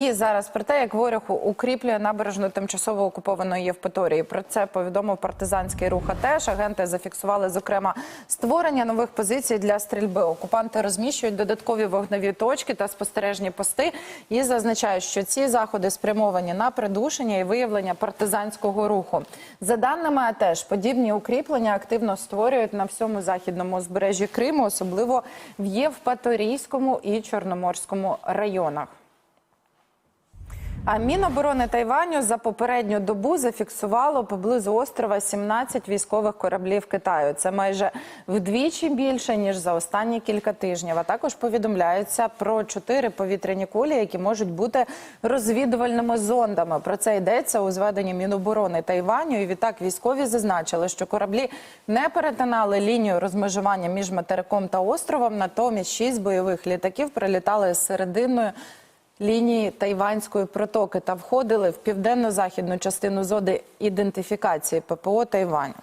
І зараз про те, як ворог укріплює набережну тимчасово окупованої Євпаторії. Про це повідомив партизанський рух АТЕШ. Агенти зафіксували зокрема створення нових позицій для стрільби. Окупанти розміщують додаткові вогневі точки та спостережні пости і зазначають, що ці заходи спрямовані на придушення і виявлення партизанського руху. За даними АТЕШ, подібні укріплення активно створюють на всьому західному узбережжі Криму, особливо в Євпаторійському і Чорноморському районах. А Міноборони Тайваню за попередню добу зафіксувало поблизу острова 17 військових кораблів Китаю. Це майже вдвічі більше ніж за останні кілька тижнів. А також повідомляється про чотири повітряні кулі, які можуть бути розвідувальними зондами. Про це йдеться у зведенні Міноборони Тайваню. І відтак військові зазначили, що кораблі не перетинали лінію розмежування між материком та островом. Натомість шість бойових літаків прилітали з серединою лінії Тайванської протоки та входили в південно-західну частину зони ідентифікації ППО Тайваню.